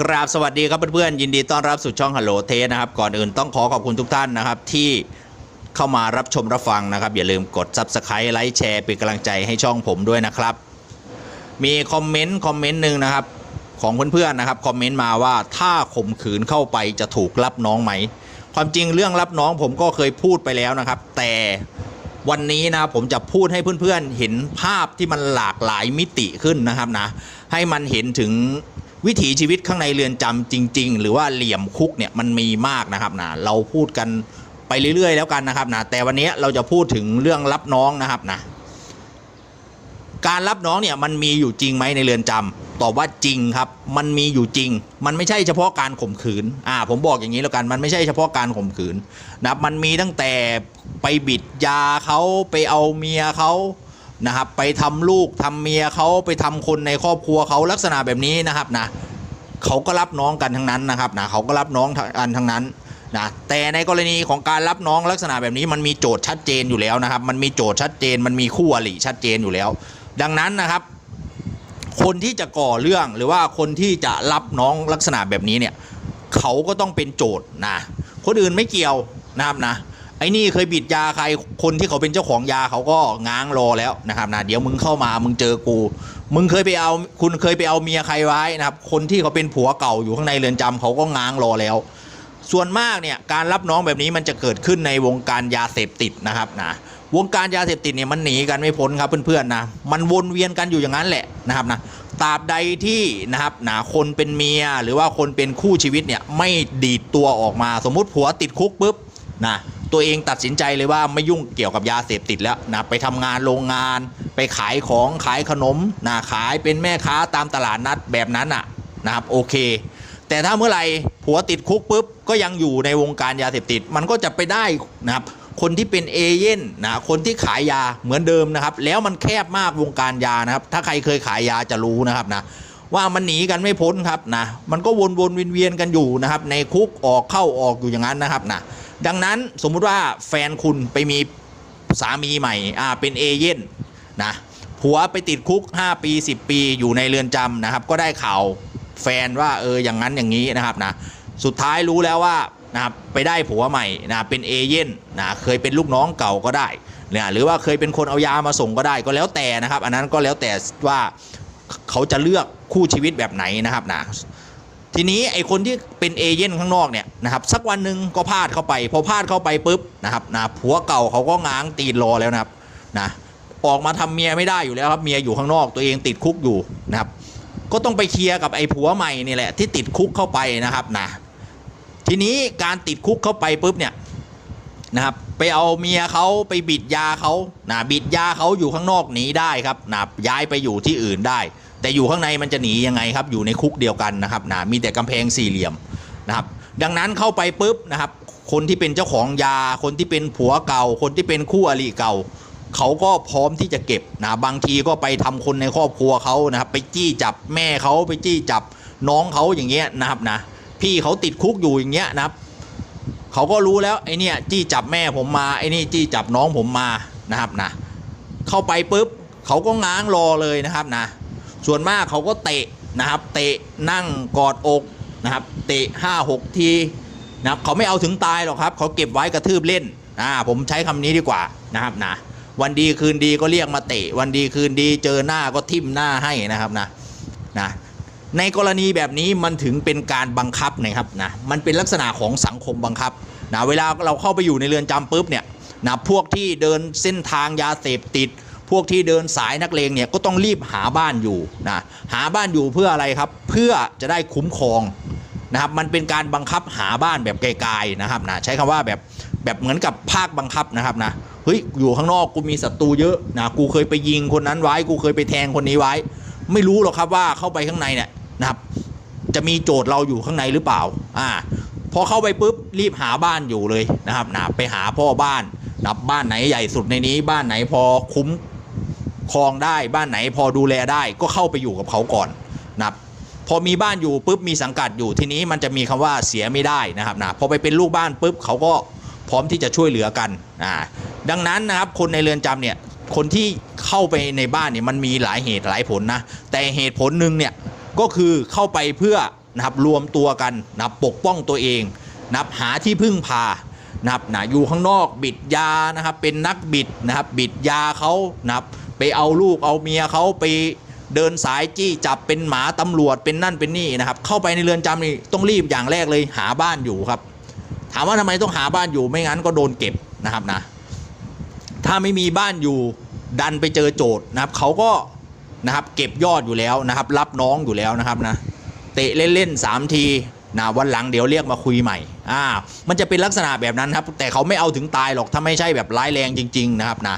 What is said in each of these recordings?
กราบสวัสดีครับเพื่อนๆยินดีต้อนรับสู่ช่องฮัลโหลเทสนะครับ ก่อนอื่นต้องขอขอบคุณทุกท่านนะครับ ที่เข้ามารับชมรับฟังนะครับ อย่าลืมกด Subscribe ไลค์แชร์เป็นกำลังใจให้ช่องผมด้วยนะครับ มีคอมเมนต์คอมเมนต์หนึ่งนะครับ ของเพื่อนๆนะครับคอมเมนต์มาว่าถ้าข่มขืนเข้าไปจะถูกรับน้องไหม ความจริงเรื่องรับน้องผมก็เคยพูดไปแล้วนะครับ แต่วันนี้นะผมจะพูดให้เพื่อนๆเห็นภาพที่มันหลากหลายมิติขึ้นนะครับนะให้มันเห็นถึง วิถีชีวิตข้างในเรือนจำจริง ๆ หรือว่าเหลี่ยมคุกเนี่ยมันมีมากนะครับนะเราพูดกันไปเรื่อย ๆ แล้วกันนะครับนะแต่วันนี้เราจะพูดถึงเรื่องรับน้องนะครับนะการรับน้องเนี่ยมันมีอยู่จริงไหมในเรือนจำตอบว่าจริงครับ มันมีอยู่จริง มันไม่ใช่เฉพาะการข่มขืน อ่า ผมบอกอย่างนี้แล้วกัน มันไม่ใช่เฉพาะการข่มขืนนะครับมันมีตั้งแต่ไปบิดยาเขาไปเอาเมียเขา นะครับไปทำลูกทำเมียเขาไปทำคนในครอบครัวเขาลักษณะแบบนี้นะครับนะเขาก็รับน้องกันทั้งนั้นนะครับนะเขาก็รับน้องกันทั้งนั้นนะแต่ในกรณีของการรับน้องลักษณะแบบนี้มันมีโจทย์ชัดเจนอยู่แล้วนะครับ มันมีโจทย์ชัดเจน มันมีคู่อริชัดเจนอยู่แล้ว ดังนั้นนะครับ คนที่จะก่อเรื่องหรือว่าคนที่จะรับน้องลักษณะแบบนี้เนี่ยเขาก็ต้องเป็นโจทย์นะคนอื่นไม่เกี่ยวนะครับนะ ไอ้นี่เคยบิดยาใครคนที่เขาเป็นเจ้าของยาเขาก็ง้างรอแล้วนะครับนะเดี๋ยวมึงเข้ามามึงเจอกู มึงเคยไปเอาคุณเคยไปเอาเมียใครไว้นะครับคนที่เขาเป็นผัวเก่าอยู่ข้างในเรือนจำเขาก็ง้างรอแล้ว ส่วนมากเนี่ยการรับน้องแบบนี้มันจะเกิดขึ้นในวงการยาเสพติดนะครับนะวงการยาเสพติดเนี่ยมันหนีกันไม่พ้นครับเพื่อนๆนะมันวนเวียนกันอยู่อย่างนั้นแหละนะครับนะตราบใดที่นะครับนะคนเป็นเมียหรือว่าคนเป็นคู่ชีวิตเนี่ยไม่ดีดตัวออกมาสมมุติผัวติดคุกปุ๊บนะ ตัวเองตัดสินใจเลยว่าไม่ยุ่งเกี่ยวกับยาเสพติดแล้วนะไปทำงานโรงงาน ไปขายของขายขนมนะขายเป็นแม่ค้าตามตลาดนัดแบบนั้นอะนะครับโอเค แต่ถ้าเมื่อไหร่ผัวติดคุกปุ๊บก็ยังอยู่ในวงการยาเสพติด มันก็จะไปได้นะครับคนที่เป็นเอเย่นนะคนที่ขายยาเหมือนเดิมนะครับ แล้วมันแคบมากวงการยานะครับ ถ้าใครเคยขายยาจะรู้นะครับนะว่ามันหนีกันไม่พ้นครับนะมันก็วนวนเวียนเวียนกันอยู่นะครับ ในคุกออกเข้าออกอยู่อย่างนั้นนะครับนะ ดังนั้นสมมุติว่าแฟนคุณไปมีสามีใหม่อ่าเป็นเอเย่นนะผัวไปติดคุก 5 ปี 10 ปีอยู่ในเรือนจำนะครับ ก็ได้ข่าวแฟนว่าเอออย่างนั้นอย่างนี้นะครับนะสุดท้ายรู้แล้วว่านะครับไปได้ผัวใหม่นะเป็นเอเย่นนะเคยเป็นลูกน้องเก่าก็ได้เนี่ยหรือว่าเคยเป็นคนเอายามาส่งก็ได้ก็แล้วแต่นะครับ อันนั้นก็แล้วแต่ว่าเขาจะเลือกคู่ชีวิตแบบไหนนะครับนะ ทีนี้ไอคนที่เป็นเอเย่นข้างนอกเนี่ยนะครับสักวันหนึ่งก็พลาดเข้าไป พอพลาดเข้าไปปุ๊บนะครับนะผัวเก่าเขาก็ง้างตีนรอแล้วนะครับนะออกมาทำเมียไม่ได้อยู่แล้วครับเมียอยู่ข้างนอกตัวเองติดคุกอยู่นะครับ ก็ต้องไปเคลียร์กับไอ้ผัวใหม่นี่แหละที่ติดคุกเข้าไปนะครับนะทีนี้การติดคุกเข้าไปปุ๊บเนี่ยนะครับไปเอาเมียเขาไปบิดยาเขานะบิดยาเขาอยู่ข้างนอกหนีได้ครับนะย้ายไปอยู่ที่อื่นได้ แต่อยู่ข้างในมันจะหนียังไงครับอยู่ในคุกเดียวกันนะครับนะมีแต่กำแพงสี่เหลี่ยมนะครับดังนั้นเข้าไปปุ๊บนะครับ คนที่เป็นเจ้าของยา คนที่เป็นผัวเก่า คนที่เป็นคู่อริเก่า เขาก็พร้อมที่จะเก็บนะบางทีก็ไปทำคนในครอบครัวเขานะครับ ไปจี้จับแม่เขาไปจี้จับน้องเขาอย่างเงี้ยนะครับนะพี่เขาติดคุกอยู่อย่างเงี้ยนะครับเขาก็รู้แล้วไอ้นี่จี้จับแม่ผมมาไอ้นี่จี้จับน้องผมมานะครับนะเข้าไปปุ๊บเขาก็ง้างรอเลยนะครับนะ ส่วนมากเขาก็เตะนะครับ เตะนั่งกอดอกนะครับ เตะห้าหกทีนะครับเขาไม่เอาถึงตายหรอกครับ เขาเก็บไว้กระทืบเล่นอ่าผมใช้คำนี้ดีกว่านะครับนะวันดีคืนดีก็เรียกมาเตะ วันดีคืนดีเจอหน้าก็ทิ่มหน้าให้นะครับนะนะในกรณีแบบนี้มันถึงเป็นการบังคับนะครับนะมันเป็นลักษณะของสังคมบังคับนะเวลาเราเข้าไปอยู่ในเรือนจำปุ๊บเนี่ยนะพวกที่เดินเส้นทางยาเสพติด พวกที่เดินสายนักเลงเนี่ยก็ต้องรีบหาบ้านอยู่นะหาบ้านอยู่เพื่ออะไรครับ เพื่อจะได้คุ้มครองนะครับมันเป็นการบังคับหาบ้านแบบไกลๆนะครับนะใช้คำว่าแบบแบบเหมือนกับภาคบังคับนะครับนะเฮ้ยอยู่ข้างนอกกูมีศัตรูเยอะนะกูเคยไปยิงคนนั้นไว้ กูเคยไปแทงคนนี้ไว้ ไม่รู้หรอกครับว่าเข้าไปข้างในเนี่ยนะครับ จะมีโจทย์เราอยู่ข้างในหรือเปล่าอ่าพอเข้าไปปุ๊บรีบหาบ้านอยู่เลยนะครับนะไปหาพ่อบ้านนับบ้านไหนใหญ่สุดในนี้บ้านไหนพอคุ้ม ครองได้บ้านไหนพอดูแลได้ก็เข้าไปอยู่กับเขาก่อนนะครับพอมีบ้านอยู่ปุ๊บมีสังกัดอยู่ทีนี้มันจะมีคำว่าเสียไม่ได้นะครับนะพอไปเป็นลูกบ้านปุ๊บเขาก็พร้อมที่จะช่วยเหลือกันอ่าดังนั้นนะครับคนในเรือนจำเนี่ยคนที่เข้าไปในบ้านเนี่ยมันมีหลายเหตุหลายผลนะแต่เหตุผลหนึ่งเนี่ยก็คือเข้าไปเพื่อนะครับรวมตัวกันนับปกป้องตัวเองนะับหาที่พึ่งพานะครับนะอยู่ข้างนอกบิดยานะครับเป็นนักบิดนะครับบิดยาเขานะครับ ไปเอาลูกเอาเมียเขาไปเดินสายจี้จับเป็นหมาตำรวจเป็นนั่นเป็นนี่นะครับ เข้าไปในเรือนจำนี่ต้องรีบอย่างแรกเลยหาบ้านอยู่ครับ ถามว่าทำไมต้องหาบ้านอยู่ไม่งั้นก็โดนเก็บนะครับนะ ถ้าไม่มีบ้านอยู่ดันไปเจอโจทย์นะครับเขาก็นะครับเก็บยอดอยู่แล้วนะครับ รับน้องอยู่แล้วนะครับนะเตะเล่นๆสามทีนะวันหลังเดี๋ยวเรียกมาคุยใหม่อ่ามันจะเป็นลักษณะแบบนั้นครับ แต่เขาไม่เอาถึงตายหรอกถ้าไม่ใช่แบบร้ายแรงจริง ๆ นะครับนะ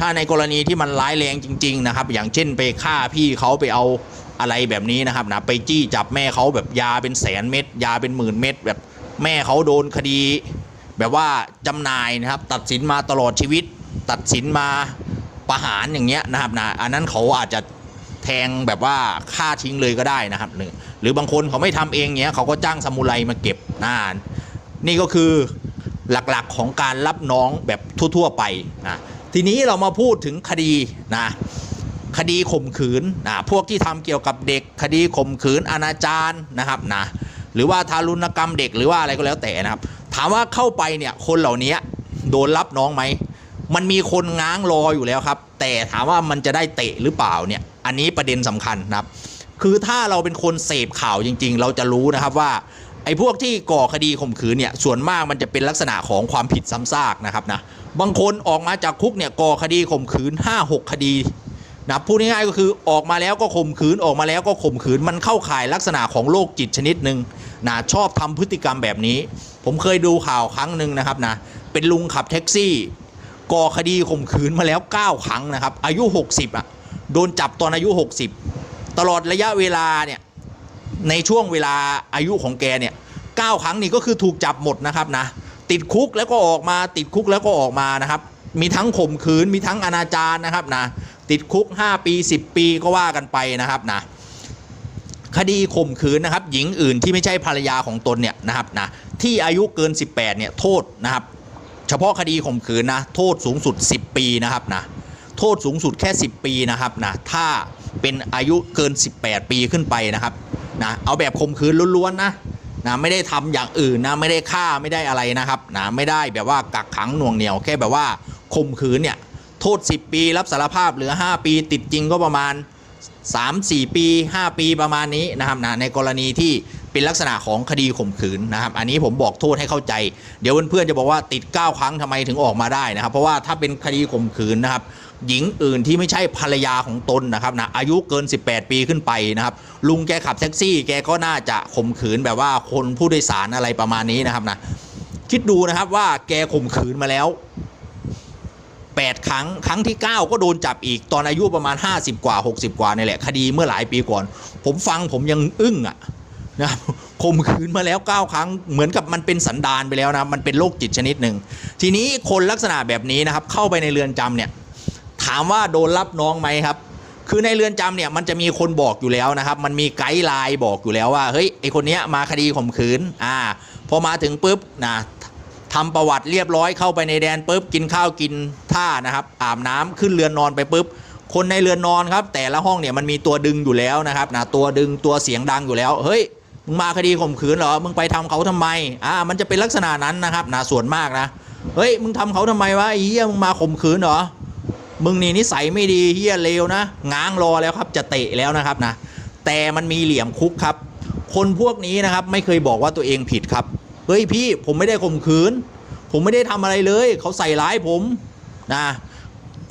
ถ้าในกรณีที่มันร้ายแรงจริง ๆ นะครับ อย่างเช่นไปฆ่าพี่เขาไปเอาอะไรแบบนี้นะครับนะไปจี้จับแม่เขาแบบยาเป็นแสนเม็ดยาเป็นหมื่นเม็ดแบบแม่เขาโดนคดี แบบว่าจำนายนะครับ ตัดสินมาตลอดชีวิต ตัดสินมาประหารอย่างเงี้ยนะครับนะอันนั้นเขาอาจจะแทงแบบว่าฆ่าทิ้งเลยก็ได้นะครับหรือหรือบางคนเขาไม่ทำเองเงี้ยเขาก็จ้างซามูไรมาเก็บนะนี่ก็คือหลักๆของการรับน้องแบบทั่ว ๆ ไปนะ ทีนี้เรามาพูดถึงคดีนะคดีข่มขืนนะพวกที่ทำเกี่ยวกับเด็ก คดีข่มขืนอนาจารนะครับนะหรือว่าทารุณกรรมเด็กหรือว่าอะไรก็แล้วแต่นะครับ ถามว่าเข้าไปเนี่ยคนเหล่านี้โดนรับน้องไหมมันมีคนง้างรออยู่แล้วครับ แต่ถามว่ามันจะได้เตะหรือเปล่าเนี่ยอันนี้ประเด็นสำคัญนะครับ คือถ้าเราเป็นคนเสพข่าวจริง ๆ เราจะรู้นะครับว่า ไอ้พวกที่ก่อคดีข่มขืนเนี่ยส่วนมากมันจะเป็นลักษณะของความผิดซ้ำซากนะครับนะบางคนออกมาจากคุกเนี่ยก่อคดีข่มขืน 5-6 คดีนะพูดง่ายๆก็คือออกมาแล้วก็ข่มขืนออกมาแล้วก็ข่มขืนมันเข้าข่ายลักษณะของโรคจิตชนิดหนึ่งนะชอบทำพฤติกรรมแบบนี้ ผมเคยดูข่าวครั้งหนึ่งนะครับนะเป็นลุงขับแท็กซี่ก่อคดีข่มขืนมาแล้ว 9 ครั้งนะครับอายุ 60อะโดนจับตอนอายุ 60 ตลอดระยะเวลาเนี่ย ในช่วงเวลาอายุของแกเนี่ย9ครั้งนี่ก็คือถูกจับหมดนะครับนะติดคุกแล้วก็ออกมาติดคุกแล้วก็ออกมานะครับ มีทั้งข่มขืนมีทั้งอนาจารนะครับนะติดคุก 5 ปี 10 ปีก็ว่ากันไปนะครับนะคดีข่มขืนนะครับหญิงอื่นที่ไม่ใช่ภรรยาของตนเนี่ยนะครับนะที่อายุเกิน 18เนี่ยโทษนะครับเฉพาะคดีข่มขืนนะโทษสูงสุด 10 ปีนะครับนะโทษสูงสุดแค่ 10 ปีนะครับนะถ้าเป็นอายุเกิน 18 ปีขึ้นไปนะครับ นะเอาแบบข่มขืนล้วนๆนะนะไม่ได้ทำอย่างอื่นนะไม่ได้ฆ่าไม่ได้อะไรนะครับนะไม่ได้แบบว่ากักขังหน่วงเหนียวแค่แบบว่าข่มขืนเนี่ยโทษ 10 ปีรับสารภาพเหลือ 5 ปีติดจริงก็ประมาณ 3 4 ปี 5 ปีประมาณนี้นะครับนะในกรณีที่เป็นลักษณะของคดีข่มขืนนะครับอันนี้ผมบอกโทษให้เข้าใจ เดี๋ยวเพื่อนๆจะบอกว่าติด 9 ครั้งทำไมถึงออกมาได้นะครับ เพราะว่าถ้าเป็นคดีข่มขืนนะครับหญิงอื่นที่ไม่ใช่ภรรยาของตนนะครับนะอายุเกิน 18 ปีขึ้นไปนะครับลุงแกขับแท็กซี่ แกก็น่าจะข่มขืนแบบว่าคนผู้โดยสารอะไรประมาณนี้นะครับนะคิดดูนะครับว่าแกข่มขืนมาแล้ว 8 ครั้ง ครั้งที่ 9 ก็โดนจับอีกตอนอายุประมาณ 50 กว่า 60 กว่านี่แหละ คดีเมื่อหลายปีก่อน ผมฟังผมยังอึ้งอะนะครับข่มขืนมาแล้ว 9 ครั้งเหมือนกับมันเป็นสันดานไปแล้วนะมันเป็นโรคจิตชนิดหนึ่งทีนี้คนลักษณะแบบนี้นะครับ เข้าไปในเรือนจำเนี่ย ถามว่าโดนรับน้องไหมครับ คือในเรือนจำเนี่ยมันจะมีคนบอกอยู่แล้วนะครับ มันมีไกด์ไลน์บอกอยู่แล้วว่าเฮ้ยไอคนเนี้ยมาคดีข่มขืนอ่าพอมาถึงปุ๊บนะ ทำประวัติเรียบร้อยเข้าไปในแดนปุ๊บกินข้าวกินท่านะครับอาบน้ำขึ้นเรือนนอนไปปุ๊บคนในเรือนนอนครับ แต่ละห้องเนี่ยมันมีตัวดึงอยู่แล้วนะครับนะตัวดึงตัวเสียงดังอยู่แล้ว เฮ้ยมึงมาคดีข่มขืนเหรอมึงไปทำเขาทำไมอ่ามันจะเป็นลักษณะนั้นนะครับนะส่วนมากนะเฮ้ยมึงทำเขาทำไมวะไอ้เหี้ยมึงมาข่มขืนเหรอมึงนี่นิสัยไม่ดีเฮี้ยเลวนะง้างรอแล้วครับจะเตะแล้วนะครับนะแต่มันมีเหลี่ยมคุกครับ คนพวกนี้นะครับไม่เคยบอกว่าตัวเองผิดครับ เฮ้ยพี่ผมไม่ได้ข่มขืน ผมไม่ได้ทำอะไรเลย เขาใส่ร้ายผมนะ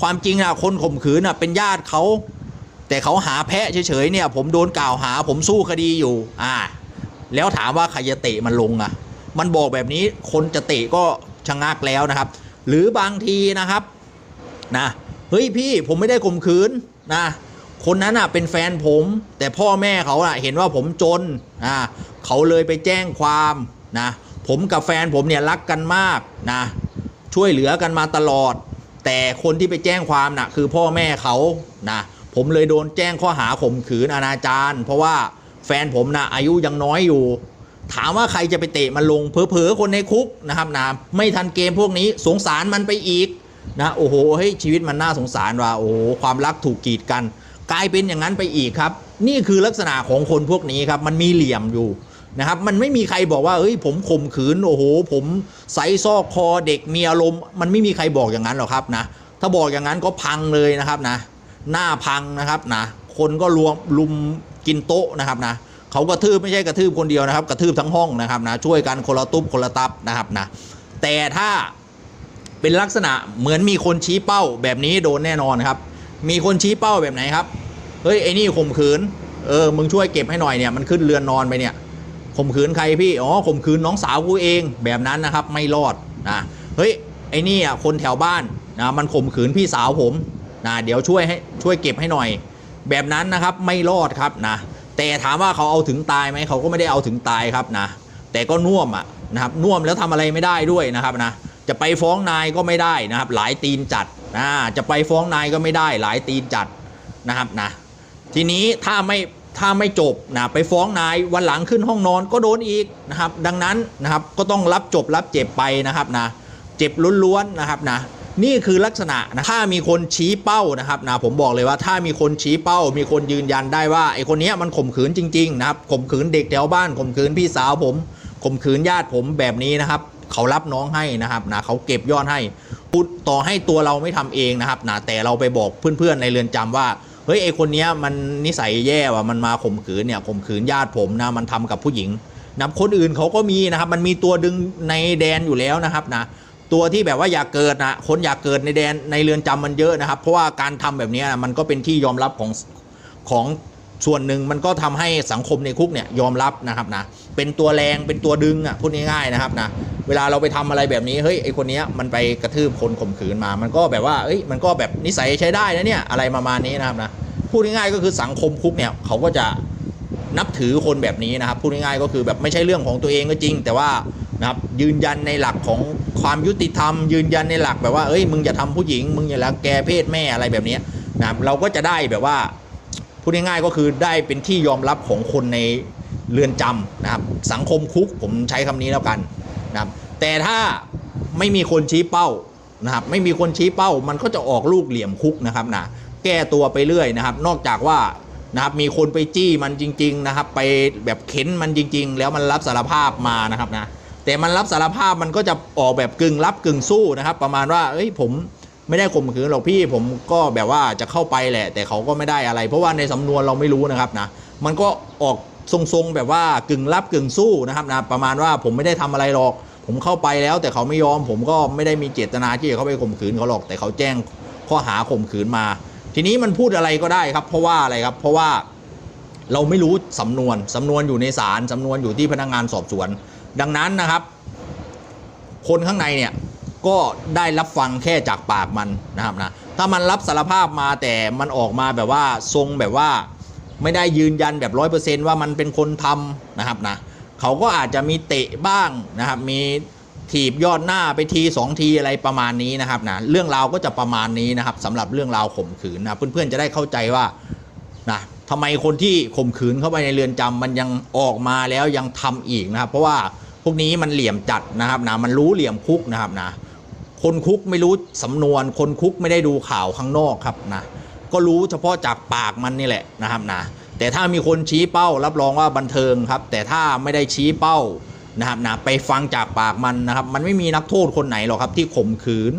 ความจริงนะคนข่มขืนนะเป็นญาติเขาแต่เขาหาแพะเฉยๆเนี่ย ผมโดนกล่าวหาผมสู้คดีอยู่ อ่า แล้วถามว่าใครจะเตะมันลงอะ มันบอกแบบนี้คนจะเตะก็ชะงักแล้วนะครับ หรือบางทีนะครับนะเฮ้ยพี่ผมไม่ได้ข่มขืนนะคนนั้นอะเป็นแฟนผม แต่พ่อแม่เขาอะเห็นว่าผมจนนะเขาเลยไปแจ้งความ นะผมกับแฟนผมเนี่ยรักกันมากนะช่วยเหลือกันมาตลอด แต่คนที่ไปแจ้งความน่ะคือพ่อแม่เขานะผมเลยโดนแจ้งข้อหาข่มขืนอนาจารเพราะว่าแฟนผมนะอายุยังน้อยอยู่ ถามว่าใครจะไปเตะมันลงเผลอๆคนในคุกนะครับนะไม่ทันเกมพวกนี้สงสารมันไปอีกนะโอ้โหเฮ้ยชีวิตมันน่าสงสารว่ะโอ้โหความรักถูกกีดกัน กลายเป็นอย่างนั้นไปอีกครับ นี่คือลักษณะของคนพวกนี้ครับมันมีเหลี่ยมอยู่ นะครับมันไม่มีใครบอกว่าเอ้ยผมข่มขืนโอ้โห ผมไซซอกคอเด็กมีอารมณ์มันไม่มีใครบอกอย่างนั้นหรอกครับนะถ้าบอกอย่างนั้นก็พังเลยนะครับนะหน้าพังนะครับนะคนก็รวมลุมกินโต๊ะนะครับนะเขากระทืบไม่ใช่กระทืบคนเดียวนะครับกระทืบทั้งห้องนะครับนะช่วยกันคนละตุ๊บคนละตับนะครับนะแต่ถ้าเป็นลักษณะเหมือนมีคนชี้เป้าแบบนี้โดนแน่นอนครับ มีคนชี้เป้าแบบไหนครับ เฮ้ยไอ้นี่ข่มขืน เออ มึงช่วยเก็บให้หน่อยเนี่ยมันขึ้นเรือนนอนไปเนี่ย ข่มขืนใครพี่อ๋อข่มขืนน้องสาวกูเองแบบนั้นนะครับไม่รอดนะเฮ้ยไอ้นี่อะคนแถวบ้านนะมันข่มขืนพี่สาวผมนะเดี๋ยวช่วยให้ช่วยเก็บให้หน่อย แบบนั้นนะครับไม่รอดครับนะแต่ถามว่าเขาเอาถึงตายไหมเขาก็ไม่ได้เอาถึงตายครับนะแต่ก็น่วมอะนะครับน่วมแล้วทำอะไรไม่ได้ด้วยนะครับนะจะไปฟ้องนายก็ไม่ได้นะครับ หลายตีนจัดนะจะไปฟ้องนายก็ไม่ได้ หลายตีนจัดนะครับนะทีนี้ถ้าไม่ ถ้าไม่จบนะไปฟ้องนายวันหลังขึ้นห้องนอนก็โดนอีกนะครับ ดังนั้นนะครับก็ต้องรับจบรับเจ็บไปนะครับนะเจ็บล้วนๆนะครับนะนี่คือลักษณะนะถ้ามีคนชี้เป้านะครับนะผมบอกเลยว่าถ้ามีคนชี้เป้า มีคนยืนยันได้ว่าไอคนนี้มันข่มขืนจริงๆนะครับข่มขืนเด็กแถวบ้านข่มขืนพี่สาวผมข่มขืนญาติผมแบบนี้นะครับเขารับน้องให้นะครับนะเขาเก็บยอดให้พูดต่อให้ตัวเราไม่ทำเองนะครับนะแต่เราไปบอกเพื่อนๆในเรือนจำว่า ฮ้ยไอคนเนี้ยมันนิสัยแย่ว่ะมันมาข่มขืนเนี่ยข่มขืนญาติผมนะมันทำกับผู้หญิงนะคนอื่นเขาก็มีนะครับ มันมีตัวดึงในแดนอยู่แล้วนะครับนะตัวที่แบบว่าอยากเกิดนะคนอยากเกิดในแดนในเรือนจำมันเยอะนะครับ เพราะว่าการทำแบบนี้มันก็เป็นที่ยอมรับของของส่วนหนึ่งมันก็ทำให้สังคมในคุกเนี่ยยอมรับนะครับนะเป็นตัวแรงเป็นตัวดึงอะพูดง่ายๆนะครับนะ เวลาเราไปทำอะไรแบบนี้เฮ้ยไอคนนี้มันไปกระทืบคนข่มขืนมา มันก็แบบว่าเอ้ยมันก็แบบนิสัยใช้ได้นะเนี่ยอะไรประมาณนี้นะครับนะพูดง่ายๆก็คือสังคมคุกเนี่ยเขาก็จะนับถือคนแบบนี้นะครับพูดง่ายๆก็คือแบบไม่ใช่เรื่องของตัวเองก็จริง แต่ว่านะครับยืนยันในหลักของความยุติธรรม ยืนยันในหลักแบบว่าเอ้ยมึงอย่าทำผู้หญิง มึงอย่าละแกเพศแม่อะไรแบบนี้นะครับเราก็จะได้แบบว่าพูดง่ายๆก็คือได้เป็นที่ยอมรับของคนในเรือนจำนะครับสังคมคุกผมใช้คำนี้แล้วกัน แต่ถ้าไม่มีคนชี้เป้านะครับไม่มีคนชี้เป้ามันก็จะออกลูกเหลี่ยมคุกนะครับนะแก้ตัวไปเรื่อยนะครับ นอกจากว่านะครับมีคนไปจี้มันจริง ๆ นะครับ ไปแบบเค้นมันจริง ๆ แล้วมันรับสารภาพมานะครับนะแต่มันรับสารภาพมันก็จะออกแบบกึ่งรับกึ่งสู้นะครับ ประมาณว่าเอ้ยผมไม่ได้ข่มขืนหรอกพี่ผมก็แบบว่าจะเข้าไปแหละ แต่เขาก็ไม่ได้อะไร เพราะว่าในสำนวนเราไม่รู้นะครับนะมันก็ออกทรงๆแบบว่ากึ่งรับกึ่งสู้นะครับนะประมาณว่าผมไม่ได้ทำอะไรหรอก ผมเข้าไปแล้วแต่เขาไม่ยอม ผมก็ไม่ได้มีเจตนาที่จะเข้าไปข่มขืนเขาหรอกแต่เขาแจ้งข้อหาข่มขืนมา ทีนี้มันพูดอะไรก็ได้ครับ เพราะว่าอะไรครับ เพราะว่าเราไม่รู้สำนวนสำนวนอยู่ในศาลสำนวนอยู่ที่พนักงานสอบสวน ดังนั้นนะครับ คนข้างในเนี่ยก็ได้รับฟังแค่จากปากมันนะครับนะถ้ามันรับสารภาพมาแต่มันออกมาแบบว่าทรงแบบว่า ไม่ได้ยืนยันแบบร้อยเปอร์เซนต์ว่ามันเป็นคนทำนะครับนะ เขาก็อาจจะมีเตะบ้างนะครับ มีถีบยอดหน้าไปทีสองทีอะไรประมาณนี้นะครับนะเรื่องราวก็จะประมาณนี้นะครับสำหรับเรื่องราวข่มขืนนะเพื่อนๆจะได้เข้าใจว่านะทำไมคนที่ข่มขืนเข้าไปในเรือนจำมันยังออกมาแล้วยังทำอีกนะครับ เพราะว่าพวกนี้มันเหลี่ยมจัดนะครับนะมันรู้เหลี่ยมคุกนะครับนะคนคุกไม่รู้สำนวน คนคุกไม่ได้ดูข่าวข้างนอกครับนะก็รู้เฉพาะจากปากมันนี่แหละนะครับนะ แต่ถ้ามีคนชี้เป้ารับรองว่าบันเทิงครับ แต่ถ้าไม่ได้ชี้เป้านะครับนะไปฟังจากปากมันนะครับ มันไม่มีนักโทษคนไหนหรอกครับที่ข่มขืน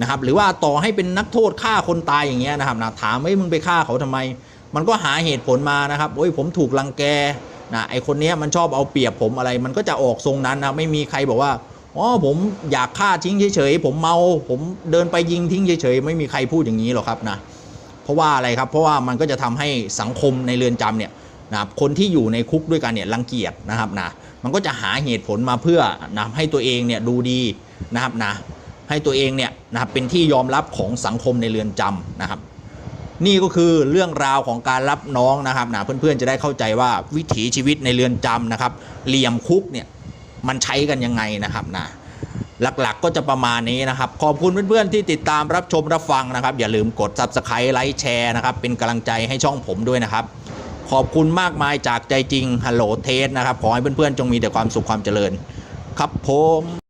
นะครับ หรือว่าต่อให้เป็นนักโทษฆ่าคนตายอย่างเงี้ยนะครับนะถามว่ามึงไปฆ่าเขาทำไม มันก็หาเหตุผลมานะครับโอ้ยผมถูกรังแกนะไอคนเนี้ยมันชอบเอาเปรียบผมอะไร มันก็จะออกทรงนั้นนะไม่มีใครบอกว่าอ๋อผมอยากฆ่าทิ้งเฉยๆผมเมา ผมเดินไปยิงทิ้งเฉยๆไม่มีใครพูดอย่างนี้หรอกครับนะ เพราะว่าอะไรครับ เพราะว่ามันก็จะทำให้สังคมในเรือนจำเนี่ยนะครับคนที่อยู่ในคุกด้วยกันเนี่ยรังเกียจนะครับนะมันก็จะหาเหตุผลมาเพื่อนะให้ตัวเองเนี่ยดูดีนะครับนะให้ตัวเองเนี่ยนะครับเป็นที่ยอมรับของสังคมในเรือนจำนะครับ นี่ก็คือเรื่องราวของการรับน้องนะครับนะเพื่อนๆจะได้เข้าใจว่าวิถีชีวิตในเรือนจำนะครับเหลี่ยมคุกเนี่ยมันใช้กันยังไงนะครับนะ หลักๆ ก็จะประมาณนี้นะครับ ขอบคุณเพื่อนๆที่ติดตามรับชมรับฟังนะครับ อย่าลืมกด Subscribe ไลค์แชร์นะครับ เป็นกำลังใจให้ช่องผมด้วยนะครับ ขอบคุณมากมายจากใจจริงฮัลโหลเทสนะครับ ขอให้เพื่อนๆจงมีแต่ความสุขความเจริญ ครับผม